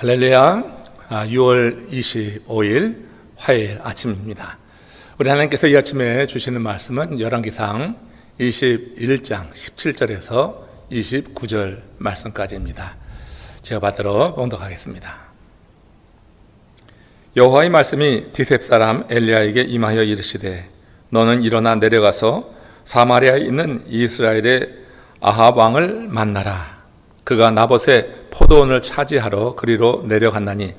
할렐루야. 6월 25일 화요일 아침입니다. 우리 하나님께서 이 아침에 주시는 말씀은 열왕기상 21장 17절에서 29절 말씀까지입니다. 제가 받들어 봉독하겠습니다. 여호와의 말씀이 디셉 사람 엘리야에게 임하여 이르시되 너는 일어나 내려가서 사마리아에 있는 이스라엘의 아합 왕을 만나라. 그가 나봇의 포도원을 차지하러 그리로 내려갔나니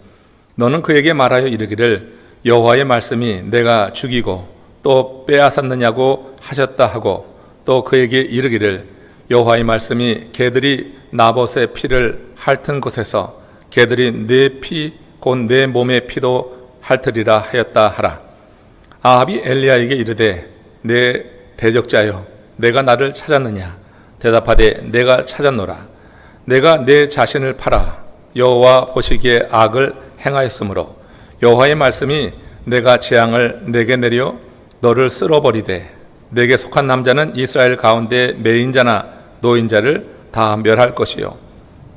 너는 그에게 말하여 이르기를 여호와의 말씀이 내가 죽이고 또 빼앗았느냐고 하셨다 하고 또 그에게 이르기를 여호와의 말씀이 개들이 나봇의 피를 핥은 곳에서 개들이 내 피 곧 내 몸의 피도 핥으리라 하였다 하라. 아합이 엘리야에게 이르되 내 대적자여 내가 나를 찾았느냐? 대답하되 내가 찾았노라 내가 내 자신을 팔아 여호와 보시기에 악을 행하였으므로 여호와의 말씀이 내가 재앙을 내게 내려 너를 쓸어버리되 내게 속한 남자는 이스라엘 가운데 매인자나 노인자를 다 멸할 것이요.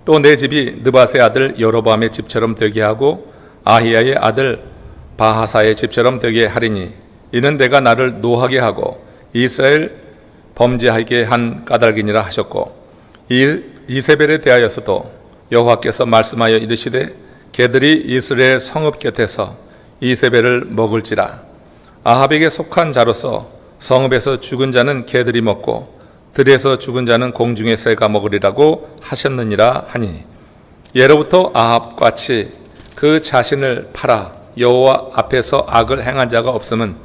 또 내 집이 느바세 아들 여로보암의 집처럼 되게 하고 아히야의 아들 바하사의 집처럼 되게 하리니 이는 내가 나를 노하게 하고 이스라엘 범죄하게 한 까닭이니라 하셨고 이 이세벨에 대하여서도 여호와께서 말씀하여 이르시되 개들이 이스라엘 성읍 곁에서 이세벨을 먹을지라. 아합에게 속한 자로서 성읍에서 죽은 자는 개들이 먹고 들에서 죽은 자는 공중의 새가 먹으리라고 하셨느니라 하니 예로부터 아합 같이 그 자신을 팔아 여호와 앞에서 악을 행한 자가 없음은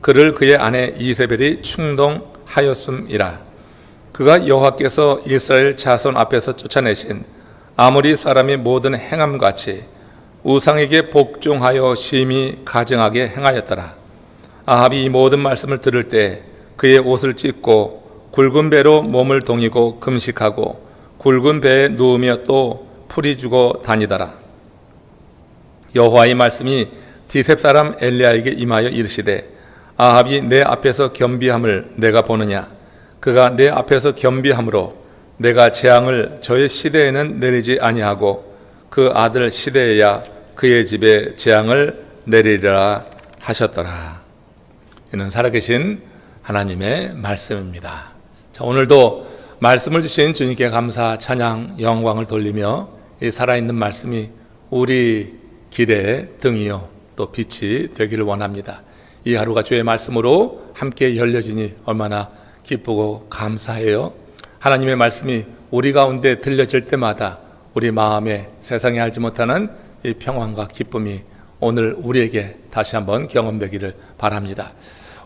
그를 그의 아내 이세벨이 충동하였음이라 그가 여호와께서 이스라엘 자손 앞에서 쫓아내신 아무리 사람이 모든 행함 같이 우상에게 복종하여 심히 가증하게 행하였더라. 아합이 이 모든 말씀을 들을 때 그의 옷을 찢고 굵은 배로 몸을 동이고 금식하고 굵은 배에 누우며 또 풀이 주고 다니더라. 여호와의 말씀이 디셉 사람 엘리야에게 임하여 이르시되 아합이 내 앞에서 겸비함을 내가 보느냐 그가 내 앞에서 겸비함으로 내가 재앙을 저의 시대에는 내리지 아니하고 그 아들 시대에야 그의 집에 재앙을 내리리라 하셨더라. 이는 살아계신 하나님의 말씀입니다. 자, 오늘도 말씀을 주신 주님께 감사, 찬양, 영광을 돌리며 이 살아있는 말씀이 우리 길의 등이요 또 빛이 되기를 원합니다. 이 하루가 주의 말씀으로 함께 열려지니 얼마나 기쁘고 감사해요. 하나님의 말씀이 우리 가운데 들려질 때마다 우리 마음에 세상에 알지 못하는 이 평안과 기쁨이 오늘 우리에게 다시 한번 경험되기를 바랍니다.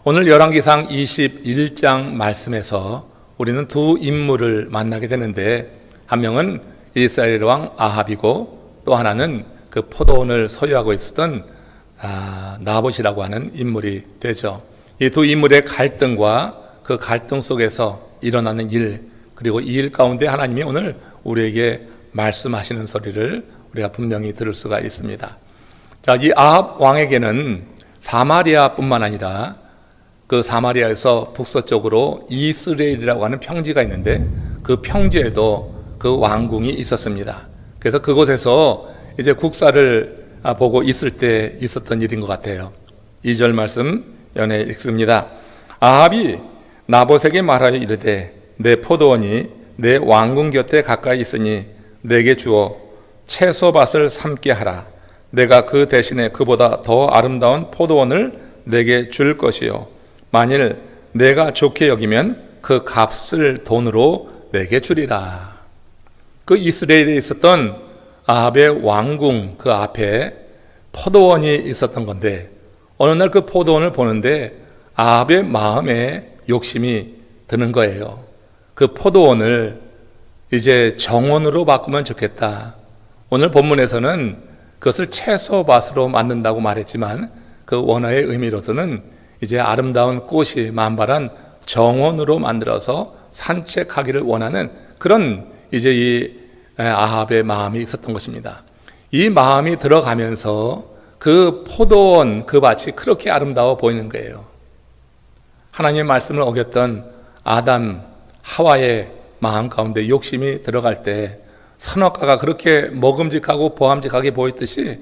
오늘 열왕기상 21장 말씀에서 우리는 두 인물을 만나게 되는데 한 명은 이스라엘 왕 아합이고 또 하나는 그 포도원을 소유하고 있었던 아, 나봇이라고 하는 인물이 되죠. 이 두 인물의 갈등과 그 갈등 속에서 일어나는 일 그리고 이 일 가운데 하나님이 오늘 우리에게 말씀하시는 소리를 우리가 분명히 들을 수가 있습니다. 자, 이 아합 왕에게는 사마리아뿐만 아니라 그 사마리아에서 북서쪽으로 이스라엘이라고 하는 평지가 있는데 그 평지에도 그 왕궁이 있었습니다. 그래서 그곳에서 이제 국사를 보고 있을 때 있었던 일인 것 같아요. 2절 말씀 연해 읽습니다. 아합이 나봇에게 말하여 이르되 내 포도원이 내 왕궁 곁에 가까이 있으니 내게 주어 채소밭을 삼게 하라. 내가 그 대신에 그보다 더 아름다운 포도원을 내게 줄 것이요. 만일 내가 좋게 여기면 그 값을 돈으로 내게 주리라. 그 이스라엘에 있었던 아합의 왕궁 그 앞에 포도원이 있었던 건데 어느 날 그 포도원을 보는데 아합의 마음에 욕심이 드는 거예요. 그 포도원을 이제 정원으로 바꾸면 좋겠다. 오늘 본문에서는 그것을 채소밭으로 만든다고 말했지만 그 원어의 의미로서는 이제 아름다운 꽃이 만발한 정원으로 만들어서 산책하기를 원하는 그런 이제 이 아합의 마음이 있었던 것입니다. 이 마음이 들어가면서 그 포도원 그 밭이 그렇게 아름다워 보이는 거예요. 하나님의 말씀을 어겼던 아담, 하와의 마음 가운데 욕심이 들어갈 때 선악과가 그렇게 먹음직하고 보함직하게 보였듯이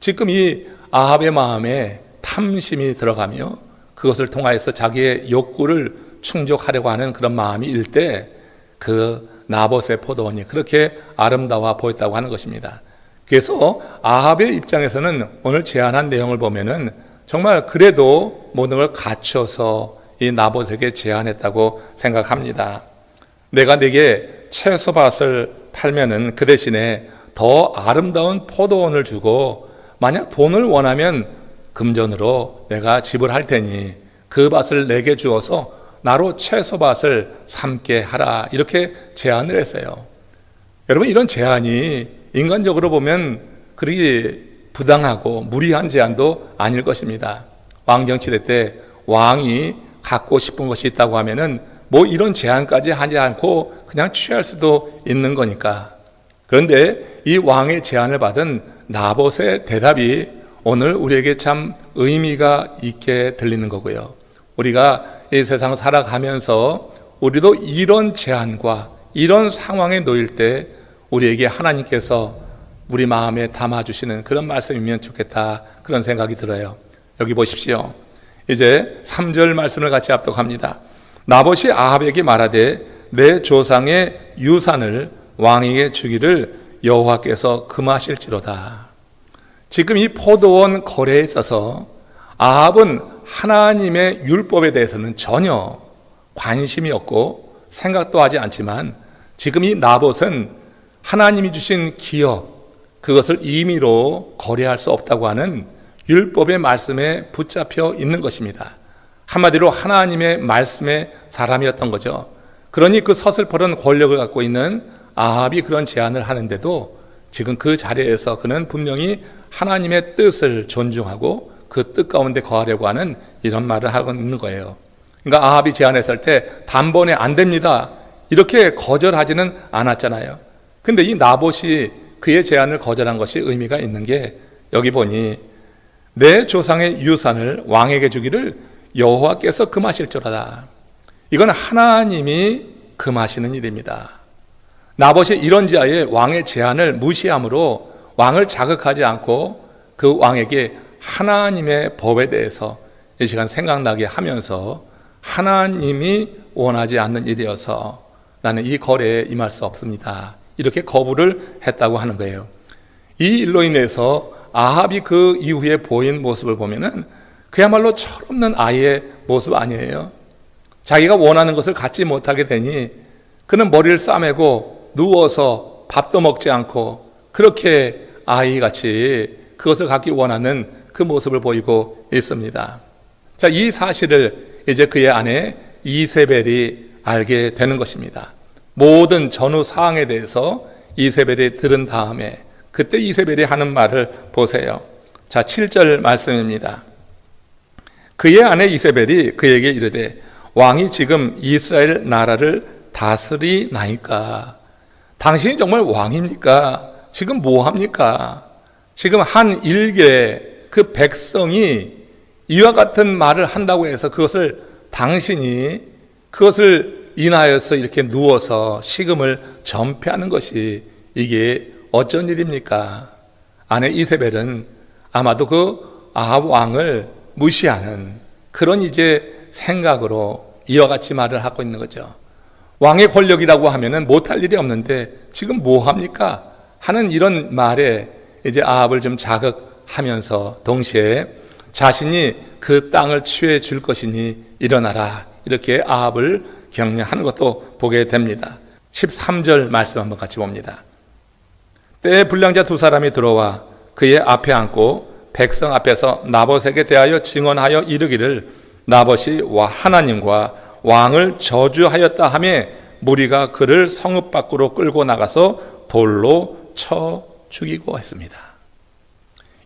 지금 이 아합의 마음에 탐심이 들어가며 그것을 통하여서 자기의 욕구를 충족하려고 하는 그런 마음이 일때 그 나봇의 포도원이 그렇게 아름다워 보였다고 하는 것입니다. 그래서 아합의 입장에서는 오늘 제안한 내용을 보면은 정말 그래도 모든 걸 갖춰서 이 나봇에게 제안했다고 생각합니다. 내가 네게 채소밭을 팔면은 그 대신에 더 아름다운 포도원을 주고 만약 돈을 원하면 금전으로 내가 지불할 테니 그 밭을 내게 주어서 나로 채소밭을 삼게 하라 이렇게 제안을 했어요. 여러분 이런 제안이 인간적으로 보면 그리 부당하고 무리한 제안도 아닐 것입니다. 왕정치대 때 왕이 갖고 싶은 것이 있다고 하면은 뭐 이런 제안까지 하지 않고 그냥 취할 수도 있는 거니까. 그런데 이 왕의 제안을 받은 나봇의 대답이 오늘 우리에게 참 의미가 있게 들리는 거고요. 우리가 이 세상 살아가면서 우리도 이런 제안과 이런 상황에 놓일 때 우리에게 하나님께서 우리 마음에 담아주시는 그런 말씀이면 좋겠다 그런 생각이 들어요. 여기 보십시오. 이제 3절 말씀을 같이 압독합니다. 나봇이 아합에게 말하되 내 조상의 유산을 왕에게 주기를 여호와께서 금하실지로다. 지금 이 포도원 거래에 있어서 아합은 하나님의 율법에 대해서는 전혀 관심이 없고 생각도 하지 않지만 지금 이 나봇은 하나님이 주신 기업 그것을 임의로 거래할 수 없다고 하는 율법의 말씀에 붙잡혀 있는 것입니다. 한마디로 하나님의 말씀의 사람이었던 거죠. 그러니 그 서슬퍼런 권력을 갖고 있는 아합이 그런 제안을 하는데도 지금 그 자리에서 그는 분명히 하나님의 뜻을 존중하고 그 뜻 가운데 거하려고 하는 이런 말을 하고 있는 거예요. 그러니까 아합이 제안했을 때 단번에 안 됩니다. 이렇게 거절하지는 않았잖아요. 근데 이 나봇이 그의 제안을 거절한 것이 의미가 있는 게 여기 보니 내 조상의 유산을 왕에게 주기를 여호와께서 금하실 줄 알아. 이건 하나님이 금하시는 일입니다. 나봇이 이런 자의 왕의 제안을 무시함으로 왕을 자극하지 않고 그 왕에게 하나님의 법에 대해서 이 시간 생각나게 하면서 하나님이 원하지 않는 일이어서 나는 이 거래에 임할 수 없습니다. 이렇게 거부를 했다고 하는 거예요. 이 일로 인해서 아합이 그 이후에 보인 모습을 보면은 그야말로 철없는 아이의 모습 아니에요. 자기가 원하는 것을 갖지 못하게 되니 그는 머리를 싸매고 누워서 밥도 먹지 않고 그렇게 아이같이 그것을 갖기 원하는 그 모습을 보이고 있습니다. 자, 이 사실을 이제 그의 아내 이세벨이 알게 되는 것입니다. 모든 전후 사항에 대해서 이세벨이 들은 다음에 그때 이세벨이 하는 말을 보세요. 자, 7절 말씀입니다. 그의 아내 이세벨이 그에게 이르되 왕이 지금 이스라엘 나라를 다스리나이까? 당신이 정말 왕입니까? 지금 뭐 합니까? 지금 한 일개 그 백성이 이와 같은 말을 한다고 해서 그것을 당신이 그것을 인하여서 이렇게 누워서 식음을 전폐하는 것이 이게 어쩐 일입니까? 아내 이세벨은 아마도 그 아합 왕을 무시하는 그런 이제 생각으로 이와 같이 말을 하고 있는 거죠. 왕의 권력이라고 하면은 못할 일이 없는데 지금 뭐 합니까? 하는 이런 말에 이제 아합을 좀 자극하면서 동시에 자신이 그 땅을 취해 줄 것이니 일어나라. 이렇게 아합을 격려하는 것도 보게 됩니다. 13절 말씀 한번 같이 봅니다. 때에 불량자 두 사람이 들어와 그의 앞에 앉고 백성 앞에서 나봇에게 대하여 증언하여 이르기를 나봇이 하나님과 왕을 저주하였다 하며 무리가 그를 성읍 밖으로 끌고 나가서 돌로 쳐 죽이고 했습니다.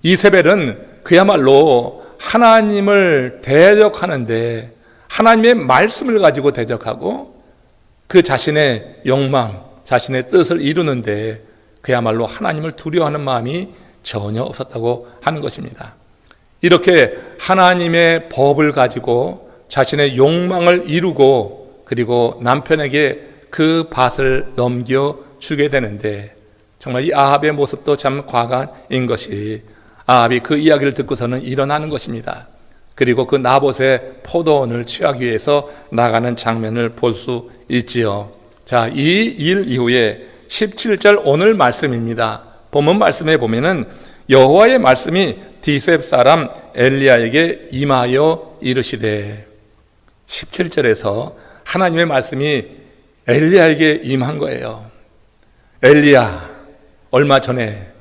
이세벨은 그야말로 하나님을 대적하는데 하나님의 말씀을 가지고 대적하고 그 자신의 욕망, 자신의 뜻을 이루는데 그야말로 하나님을 두려워하는 마음이 전혀 없었다고 하는 것입니다. 이렇게 하나님의 법을 가지고 자신의 욕망을 이루고 그리고 남편에게 그 밭을 넘겨 주게 되는데 정말 이 아합의 모습도 참 과간인 것이 아합이 그 이야기를 듣고서는 일어나는 것입니다. 그리고 그 나봇의 포도원을 취하기 위해서 나가는 장면을 볼 수 있지요. 자, 이 일 이후에 17절 오늘 말씀입니다. 본문 말씀에 보면은 여호와의 말씀이 디셉 사람 엘리야에게 임하여 이르시되 17절에서 하나님의 말씀이 엘리야에게 임한 거예요. 엘리야 얼마 전에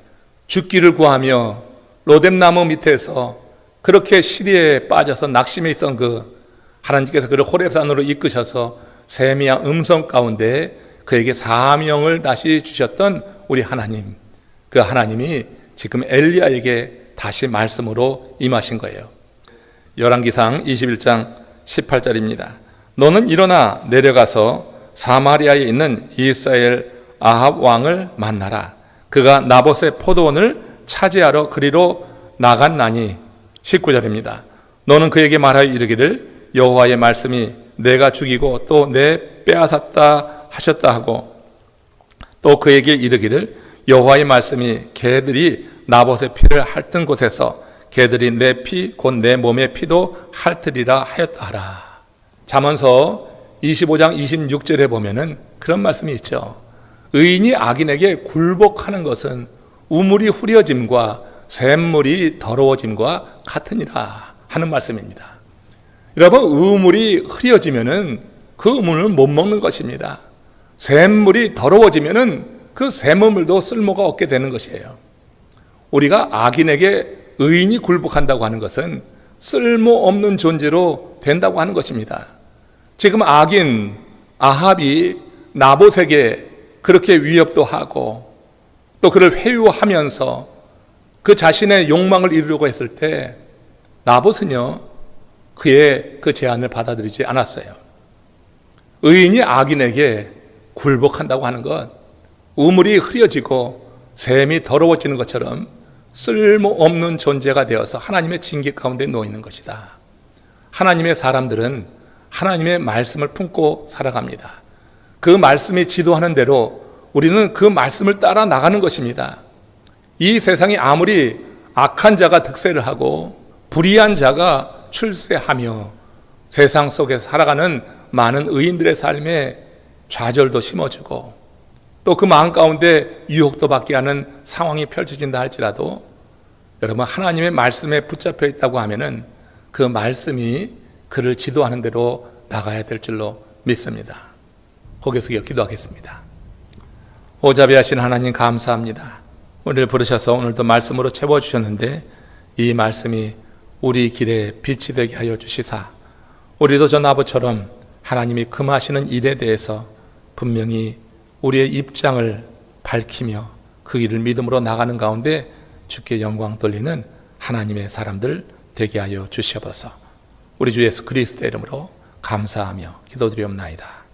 죽기를 구하며 로뎀나무 밑에서 그렇게 시리에 빠져서 낙심해 있던 그 하나님께서 그를 호렙산으로 이끄셔서 세미한 음성 가운데 그에게 사명을 다시 주셨던 우리 하나님 그 하나님이 지금 엘리야에게 다시 말씀으로 임하신 거예요. 열왕기상 21장 18절입니다. 너는 일어나 내려가서 사마리아에 있는 이스라엘 아합 왕을 만나라. 그가 나봇의 포도원을 차지하러 그리로 나갔나니 19절입니다. 너는 그에게 말하여 이르기를 여호와의 말씀이 내가 죽이고 또 내 빼앗았다 하셨다 하고 또 그에게 이르기를 여호와의 말씀이 개들이 나봇의 피를 핥은 곳에서 개들이 내 피 곧 내 몸의 피도 핥으리라 하였다 하라. 잠언서 25장 26절에 보면은 그런 말씀이 있죠. 의인이 악인에게 굴복하는 것은 우물이 후려짐과 샘물이 더러워짐과 같으니라 하는 말씀입니다. 여러분 우물이 흐려지면은 그 우물을 못 먹는 것입니다. 샘물이 더러워지면은 그 샘물도 쓸모가 없게 되는 것이에요. 우리가 악인에게 의인이 굴복한다고 하는 것은 쓸모없는 존재로 된다고 하는 것입니다. 지금 악인 아합이 나봇에게 그렇게 위협도 하고 또 그를 회유하면서 그 자신의 욕망을 이루려고 했을 때 나봇은요 그의 그 제안을 받아들이지 않았어요. 의인이 악인에게 굴복한다고 하는 것 우물이 흐려지고 샘이 더러워지는 것처럼 쓸모없는 존재가 되어서 하나님의 징계 가운데 놓여 있는 것이다. 하나님의 사람들은 하나님의 말씀을 품고 살아갑니다. 그 말씀이 지도하는 대로 우리는 그 말씀을 따라 나가는 것입니다. 이 세상이 아무리 악한 자가 득세를 하고 불의한 자가 출세하며 세상 속에 살아가는 많은 의인들의 삶에 좌절도 심어주고 또 그 마음 가운데 유혹도 받게 하는 상황이 펼쳐진다 할지라도 여러분 하나님의 말씀에 붙잡혀 있다고 하면은 그 말씀이 그를 지도하는 대로 나가야 될 줄로 믿습니다. 거기서 기도하겠습니다. 오자비하신 하나님 감사합니다. 오늘 부르셔서 오늘도 말씀으로 채워주셨는데 이 말씀이 우리 길에 빛이 되게 하여 주시사 우리도 저 나부처럼 하나님이 금하시는 일에 대해서 분명히 우리의 입장을 밝히며 그 일을 믿음으로 나가는 가운데 주께 영광 돌리는 하나님의 사람들 되게 하여 주시옵소서. 우리 주 예수 그리스도의 이름으로 감사하며 기도드리옵나이다.